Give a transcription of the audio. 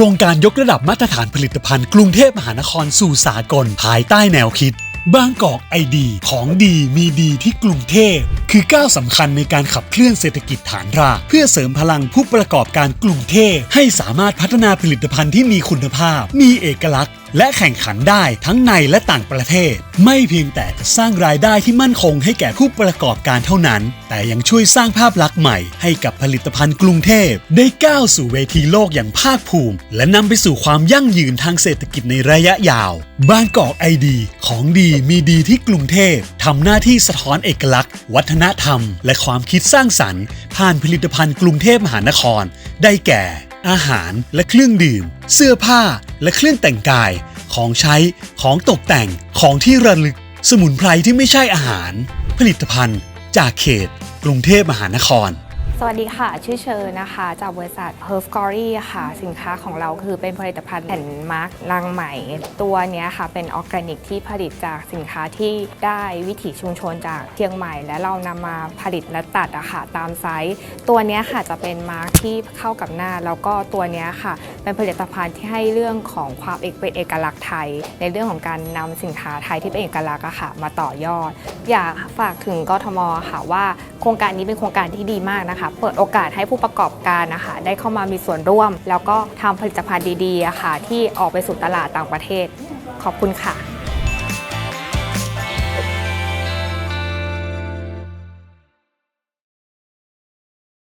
ครงการยกระดับมาตรฐานผลิตภัณฑ์กรุงเทพมหานครสู่สากลภายใต้แนวคิด บางกอกไอดี ของดีมีดีที่กรุงเทพ คือก้าวสำคัญในการขับเคลื่อนเศรษฐกิจฐานรากเพื่อเสริมพลังผู้ประกอบการกรุงเทพให้สามารถพัฒนาผลิตภัณฑ์ที่มีคุณภาพ มีเอกลักษณ์ และแข่งขันได้ทั้งในและต่างประเทศ ไม่เพียงแต่จะสร้างรายได้ที่มั่นคงให้แก่ผู้ประกอบการเท่านั้น แต่ยังช่วยสร้างภาพลักษณ์ใหม่ให้กับผลิตภัณฑ์กรุงเทพ ได้ก้าวสู่เวทีโลกอย่างภาคภูมิ และนำไปสู่ความยั่งยืนทางเศรษฐกิจในระยะยาวบางกอกไอดี ของดีมีดีที่กรุงเทพทำหน้าที่สะท้อนเอกลักษณ์ วัฒนธรรม และความคิดสร้างสรรค์ ผ่านผลิตภัณฑ์กรุงเทพมหานคร ได้แก่ อาหารและเครื่องดื่ม เสื้อผ้าและเครื่องแต่งกาย ของใช้ของตกแต่งของที่ระลึก สมุนไพรที่ไม่ใช่อาหาร ผลิตภัณฑ์จากเขต กรุงเทพมหานคร สวัสดีค่ะ ชื่อเชอร์นะคะ จากบริษัท p e r f g o r y ค่ะ สินค้าของเราคือเป็นผลิตภัณฑ์แผ่นมาร์กลังไหม ตัวนี้ค่ะ เป็นออร์แกนิกที่ผลิตจากสินค้าที่ได้วิถีชุมชนจากเชียงใหม่ และเรานำมาผลิตและตัดอะค่ะตามไซส์ ตัวนี้ค่ะจะเป็นมาร์กที่เข้ากับหน้า แล้วก็ตัวนี้ค่ะ เป็นผลิตภัณฑ์ที่ให้เรื่องของความเอกเป็นเอกลักษณ์ไทย ในเรื่องของการนำสินค้าไทยที่เป็นเอกลักษณ์อะค่ะ มาต่อยอด อยากฝากถึงกทมค่ะว่า โครงการนี้เป็นโครงการที่ดีมากนะคะเปิดโอกาสให้ผู้ประกอบการนะคะได้เข้ามามีส่วนร่วม แล้วก็ทำผลิตภัณฑ์ดีๆะค่ะที่ออกไปสู่ตลาดต่างประเทศ ขอบคุณค่ะ